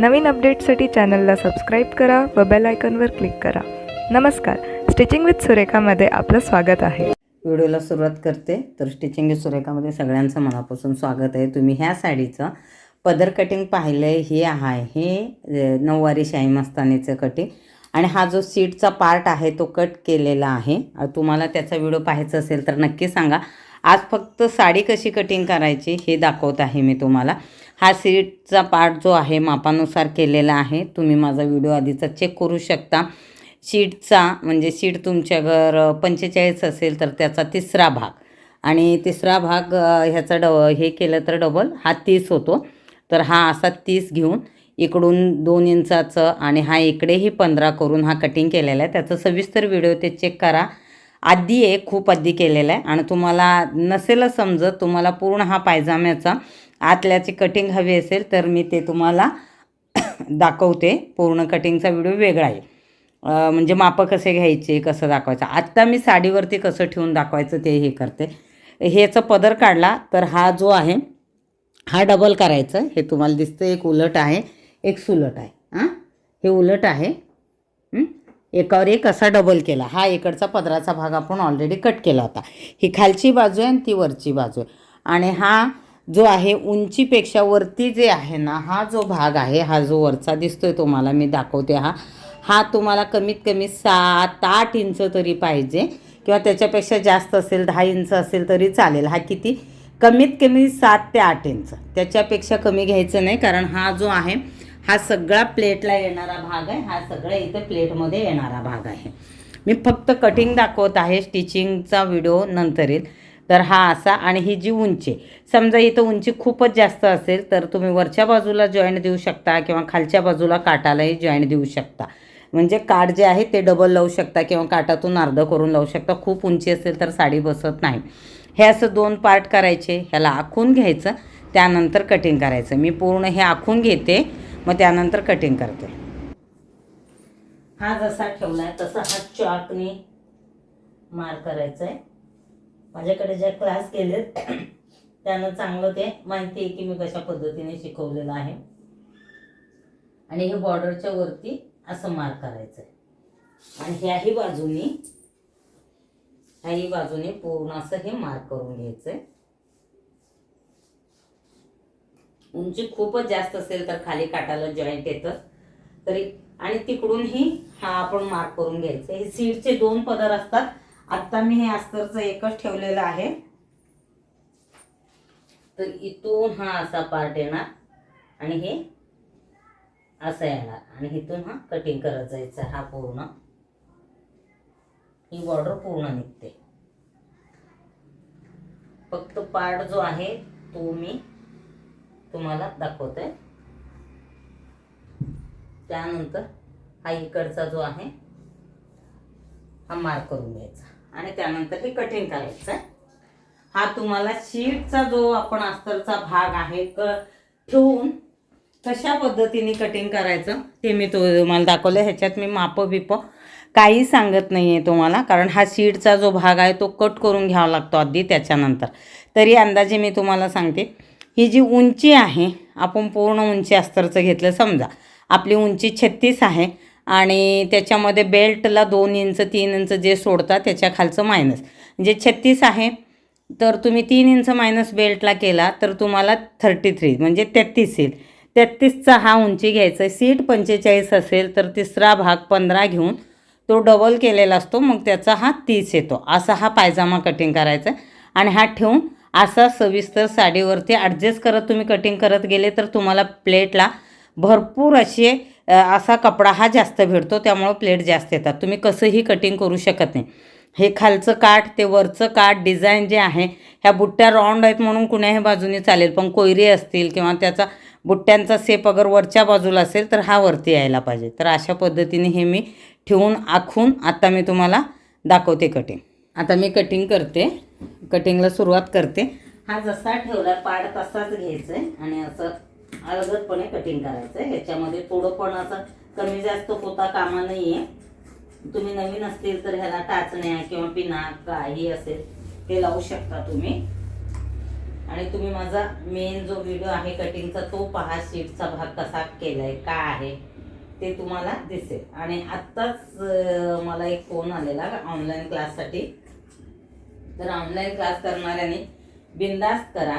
नवीन अपडेटसाठी चॅनलला सबस्क्राईब करा व बेल आयकॉनवर क्लिक करा. नमस्कार. स्टिचिंग विथ सुरेखामध्ये आपलं स्वागत आहे. व्हिडिओला सुरुवात करते. तर स्टिचिंग विथ सुरेखामध्ये सगळ्यांचं मनापासून स्वागत आहे. तुम्ही ह्या साडीचं पदर कटिंग पाहिलं आहे हे आहे. हे नऊवारी शाही मस्तानीचं कटिंग आणि हा जो सीटचा पार्ट आहे तो कट केलेला आहे. तुम्हाला त्याचा व्हिडिओ पाहायचा असेल तर नक्की सांगा. आज फक्त साडी कशी कटिंग करायची हे दाखवत आहे मी तुम्हाला. हा सीटचा पार्ट जो आहे मापानुसार केलेला आहे. तुम्ही माझा व्हिडिओ आधीचा चेक करू शकता. शीटचा म्हणजे शीट तुमच्या घर पंचेचाळीस असेल तर त्याचा तिसरा भाग. आणि तिसरा भाग ह्याचा ड हे केलं तर डबल हा तीस होतो. तर हा असा तीस घेऊन इकडून दोन इंचाचं आणि हा इकडेही पंधरा करून हा कटिंग केलेला आहे. त्याचं सविस्तर व्हिडिओ ते चेक करा. आधी आहे खूप आधी केलेला आहे. आणि तुम्हाला नसेलच समजत तुम्हाला पूर्ण हा पायजाम्याचा आतल्याची कटिंग हवी असेल तर मी ते तुम्हाला दाखवते. पूर्ण कटिंगचा व्हिडिओ वेगळा आहे. म्हणजे मापं कसे घ्यायचे कसं दाखवायचं? आत्ता मी साडीवरती कसं ठेवून दाखवायचं ते हे करते. ह्याचं पदर काढला तर हा जो आहे हा डबल करायचं. हे तुम्हाला दिसतं एक उलट आहे एक सुलट आहे. हां? हे उलट आहे. एकावर एक असा डबल केला. हा इकडचा पदराचा भाग आपण ऑलरेडी कट केला होता. ही खालची बाजू आहे आणि ती वरची बाजू आहे. आणि हा जो आहे उंचीपेक्षा वरती जे आहे ना हा जो भाग आहे हा जो वरचा दिसतोय तुम्हाला मी दाखवते हा. हा तुम्हाला कमीत कमी सात आठ इंच तरी पाहिजे किंवा त्याच्यापेक्षा जास्त असेल दहा इंच असेल तरी चालेल. हा किती? कमीत कमी सात ते आठ इंच. त्याच्यापेक्षा कमी घ्यायचं नाही कारण हा जो आहे हा सगळा प्लेटला येणारा भाग आहे हा सगळा इथे प्लेटमध्ये येणारा भाग आहे. मी फक्त कटिंग दाखवत आहे स्टिचिंगचा व्हिडिओ नंतर येईल तर हा असा आणि ही जी उंची समजा इथं उंची खूपच जास्त असेल तर तुम्ही वरच्या बाजूला जॉईंट देऊ शकता किंवा खालच्या बाजूला काटालाही जॉईंट देऊ शकता. म्हणजे काठ जे आहे ते डबल लावू शकता किंवा काटातून अर्ध करून लावू शकता. खूप उंची असेल तर साडी बसत नाही. हे असं दोन पार्ट करायचे ह्याला आखून घ्यायचं त्यानंतर कटिंग करायचं. मी पूर्ण हे आखून घेते मग त्यानंतर कटिंग करते. हा जसा ठेवला आहे तसा हा चॉकने मार करायचा आहे माझ्याकडे ज्या क्लास केलेत त्यानं चांगलं ते माहिती आहे की मी कशा पद्धतीने शिकवलेलं आहे. आणि हे बॉर्डरच्या वरती असं मार्क करायचं आहे आणि ह्याही बाजूनी ह्याही बाजूने पूर्ण असं हे मार्क करून घ्यायचं आहे उंची खूपच जास्त असेल तर खाली काटाला जॉईंट येतं. तरी आणि तिकडूनही हा आपण मार्क करून घ्यायचं हे सीडचे दोन पदर असतात. आत्ता मी हे अस्तरचं एकच ठेवलेलं आहे. तर इथून हा असा पार्ट येणार आणि हे असं येणार. आणि इथून हा कटिंग करत जायचा हा पूर्ण. ही बॉर्डर पूर्ण निघते. फक्त पार्ट जो आहे तो मी तुम्हाला दाखवते. त्यानंतर हा इकडचा जो आहे हा मार्क करून घ्यायचा. आणि त्यानंतर हे कटिंग करायचं आहे हा तुम्हाला शीटचा जो आपण अस्तरचा भाग आहे क ठेवून कशा पद्धतीने कटिंग करायचं ते मी तो तुम्हाला दाखवलं. ह्याच्यात मी मापं बिपं काही सांगत नाही आहे तुम्हाला कारण हा शीटचा जो भाग आहे तो कट करून घ्यावा लागतो आधी त्याच्यानंतर. तरी अंदाजे मी तुम्हाला सांगते ही जी उंची आहे आपण पूर्ण उंची अस्तरचं घेतलं समजा आपली उंची छत्तीस आहे आणि त्याच्यामध्ये बेल्टला दोन इंच तीन इंच जे सोडतात त्याच्या खालचं मायनस म्हणजे छत्तीस आहे तर तुम्ही तीन इंच मायनस बेल्टला केला तर तुम्हाला थर्टी थ्री म्हणजे तेहतीस येईल. तेहतीसचा हा उंची घ्यायचा आहे. सीट पंचेचाळीस असेल तर तिसरा भाग पंधरा घेऊन तो डबल केलेला असतो मग त्याचा हा तीस येतो. असा हा पायजामा कटिंग करायचा आणि हा ठेवून असा सविस्तर साडीवरती ॲडजस्ट करत तुम्ही कटिंग करत गेले तर तुम्हाला प्लेटला भरपूर असे असा कपडा हा जास्त भेटतो त्यामुळं प्लेट जास्त येतात. तुम्ही कसंही कटिंग करू शकत नाही. हे खालचं काठ ते वरचं काठ डिझाईन जे आहे ह्या बुट्ट्या राऊंड आहेत म्हणून कुण्याही बाजूने चालेल पण कोयरी असतील किंवा त्याचा बुट्ट्यांचा सेप अगर वरच्या बाजूला असेल तर हा वरती यायला पाहिजे. तर अशा पद्धतीने हे मी ठेवून आखून आता मी तुम्हाला दाखवते कटिंग आता मी कटिंग करते. कटिंगला सुरुवात करते. हा जसा ठेवला पाड तसाच घ्यायचा आहे आणि असं अलगदपणे कटिंग करायचं आहे ह्याच्यामध्ये थोडं पण असं कमी जास्त होता कामा नाही आहे तुम्ही नवीन असतील तर ह्याला टाचण्या किंवा पिना काही असेल ते लावू शकता तुम्ही. आणि तुम्ही माझा मेन जो व्हिडिओ आहे कटिंगचा तो पहा शीटचा भाग कसा केलाय काय आहे ते तुम्हाला दिसेल. आणि आत्ताच मला एक फोन आलेला ऑनलाईन क्लाससाठी तर ऑनलाईन क्लास करणाऱ्याने बिंदास्त करा.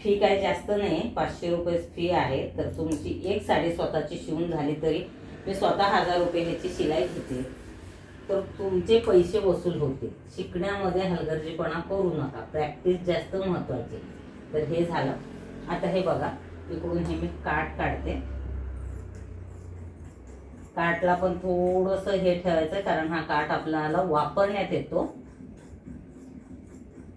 फी काय जास्त नाही. पाचशे रुपये फी आहे. तर तुमची एक साडी स्वतःची शिवून झाली तरी मी स्वतः हजार रुपये ह्याची शिलाई घेते. तर तुमचे पैसे वसूल होते शिकण्यामध्ये हलगर्जीपणा करू नका. प्रॅक्टिस जास्त महत्त्वाची तर हे झालं. आता हे बघा. इकडून हे मी काठ काढते. काटला पण थोडंसं हे ठेवायचं कारण हा काठ आपल्याला वापरण्यात येतो.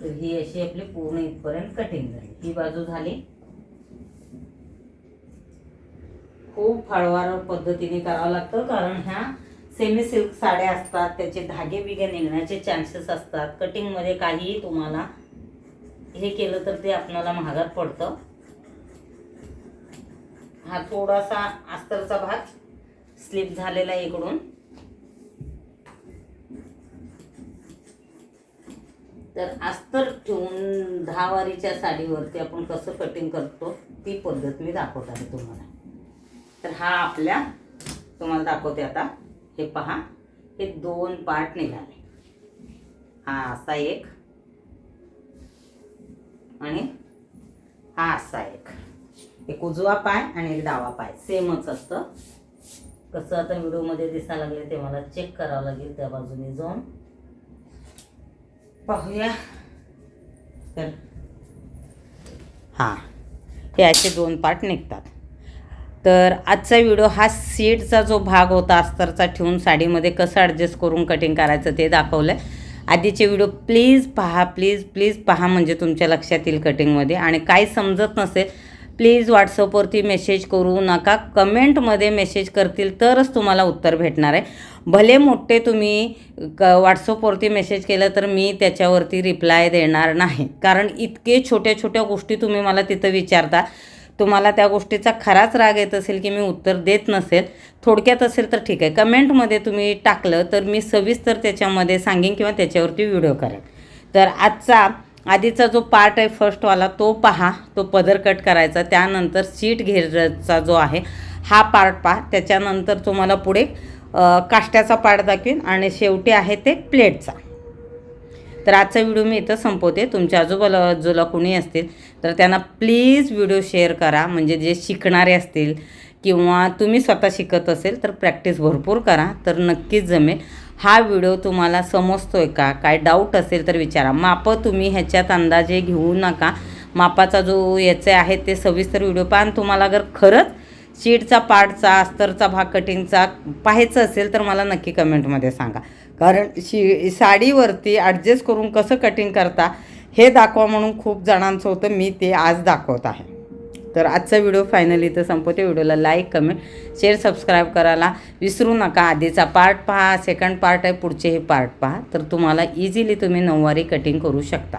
तर ही अशी आपली पूर्ण इथपर्यंत कटिंग झाली. ही बाजू झाली. खूप फाळवार पद्धतीने करावं लागतं कारण ह्या सेमी सिल्क साड्या असतात त्याचे धागे बिगे निघण्याचे चान्सेस असतात. कटिंगमध्ये काहीही तुम्हाला हे केलं तर ते आपल्याला महागात पडतं. हा थोडासा अस्तरचा भाग स्लिप झालेला आहे इकडून. तर अस्तर ठेवून दहा साडीवरती आपण कसं कटिंग करतो ती पद्धत मी दाखवत आहे तुम्हाला. तर हा आपल्या तुम्हाला दाखवते आता. हे पहा हे दोन पार्ट निघाले. हा असा एक. आणि हा असा एक. एक उजवा पाय आणि एक डावा पाय. सेमच असतं. कसं आता व्हिडिओमध्ये दिसायला लागले ते मला चेक करावं लागेल त्या बाजूने जाऊन. पाहूया. तर हां हे असे दोन पार्ट निघतात. तर आजचा व्हिडिओ हा सीटचा जो भाग होता अस्तरचा ठेवून साडीमध्ये कसं ॲडजस्ट करून कटिंग करायचं ते दाखवलं आहे आधीचे व्हिडिओ प्लीज पहा प्लीज प्लीज पहा म्हणजे तुमच्या लक्षात येईल कटिंगमध्ये आणि काही समजत नसेल प्लीज व्हॉट्सअपवरती मेसेज करू नका. कमेंटमध्ये मेसेज करतील तरच तुम्हाला उत्तर भेटणार आहे. भले मोठे तुम्ही क व्हॉट्सअपवरती मेसेज केलं तर मी त्याच्यावरती रिप्लाय देणार नाही. कारण इतके छोट्या छोट्या गोष्टी तुम्ही मला तिथं विचारता तुम्हाला त्या गोष्टीचा खराच राग येत असेल की मी उत्तर देत नसेल थोडक्यात असेल तर ठीक आहे. कमेंटमध्ये तुम्ही टाकलं तर मी सविस्तर त्याच्यामध्ये सांगेन किंवा त्याच्यावरती व्हिडिओ करेन. तर आजचा आधीचा जो पार्ट आहे फर्स्टवाला तो पहा तो पदर कट करायचा. त्यानंतर सीट घेरचा जो आहे हा पार्ट पहा. त्याच्यानंतर तुम्हाला पुढे काष्ट्याचा पाठ दाखवीन आणि शेवटी आहे ते प्लेटचा. तर आजचा व्हिडिओ मी इथं संपवते. तुमच्या आजूबाजूला कुणी असतील तर त्यांना प्लीज व्हिडिओ शेअर करा. म्हणजे जे शिकणारे असतील किंवा तुम्ही स्वतः शिकत असेल तर प्रॅक्टिस भरपूर करा. तर नक्कीच जमेल. हा व्हिडिओ तुम्हाला समजतो आहे का? काय डाऊट असेल तर विचारा. मापं तुम्ही ह्याच्यात अंदाजे घेऊ नका. मापाचा जो याचे आहे ते सविस्तर व्हिडिओ पहा. तुम्हाला जर खरंच शीटचा पार्टचा अस्तरचा भाग कटिंगचा पाहायचं असेल तर मला नक्की कमेंटमध्ये सांगा. कारण शी साडीवरती ॲडजस्ट करून कसं कटिंग करता हे दाखवा म्हणून खूप जणांचं होतं मी ते आज दाखवत आहे. तर आजचा व्हिडिओ फायनली इथं संपवते. व्हिडिओला लाईक कमेंट शेअर सबस्क्राईब करायला विसरू नका. आधीचा पार्ट पहा सेकंड पार्ट आहे पुढचे हे पार्ट पहा. तर तुम्हाला इझिली तुम्ही नऊवारी कटिंग करू शकता.